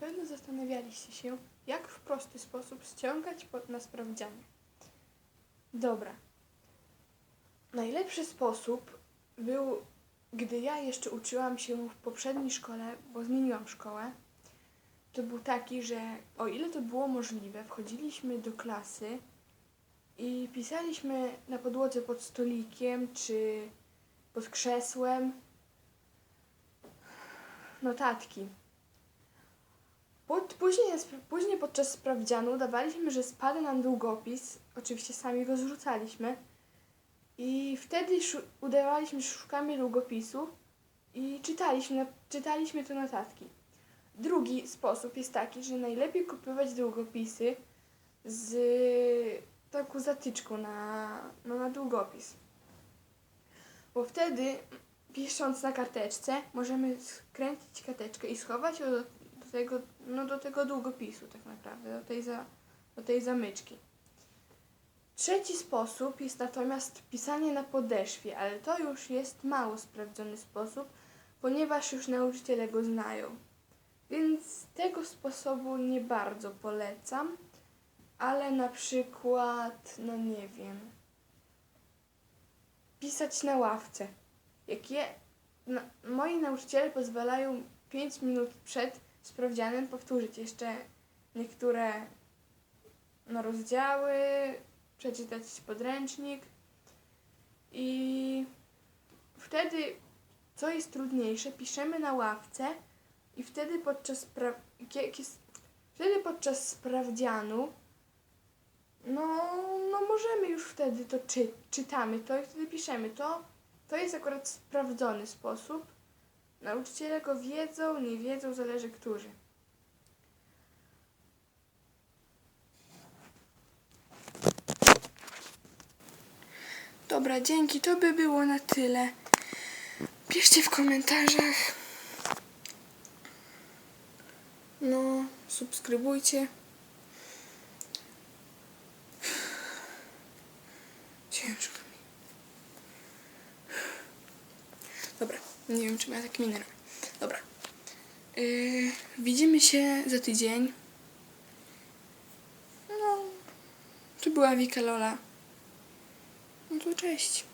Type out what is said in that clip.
pewno zastanawialiście się, jak w prosty sposób ściągać na sprawdzianie. Dobra. Najlepszy sposób był, gdy ja jeszcze uczyłam się w poprzedniej szkole, bo zmieniłam szkołę. To był taki, że o ile to było możliwe, wchodziliśmy do klasy i pisaliśmy na podłodze pod stolikiem czy pod krzesłem notatki. Później, później podczas sprawdzianu udawaliśmy, że spadł nam długopis. Oczywiście sami go zrzucaliśmy. I wtedy udawaliśmy, że szukamy długopisu i czytaliśmy, czytaliśmy te notatki. Drugi sposób jest taki, że najlepiej kupować długopisy z taką zatyczką na, no, na długopis. Bo wtedy, pisząc na karteczce, możemy skręcić karteczkę i schować ją do, tego, no, do tego długopisu tak naprawdę, do tej, za, do tej zamyczki. Trzeci sposób jest natomiast pisanie na podeszwie, ale to już jest mało sprawdzony sposób, ponieważ już nauczyciele go znają. Więc tego sposobu nie bardzo polecam, ale na przykład, no nie wiem, pisać na ławce. Jak je, moi nauczyciele pozwalają 5 minut przed sprawdzianem powtórzyć jeszcze niektóre no, rozdziały, przeczytać podręcznik i wtedy, co jest trudniejsze, piszemy na ławce i wtedy podczas, wtedy podczas sprawdzianu no, no możemy już wtedy to czy, czytamy to i wtedy piszemy to. To jest akurat sprawdzony sposób. Nauczyciele go wiedzą, nie wiedzą, zależy którzy. Dobra, dzięki. To by było na tyle. Piszcie w komentarzach. No, subskrybujcie. Ciężko mi. Dobra, nie wiem, czy ja tak minę robię. Dobra. Yy, widzimy się za tydzień. No, to była Wika Lola. No to cześć.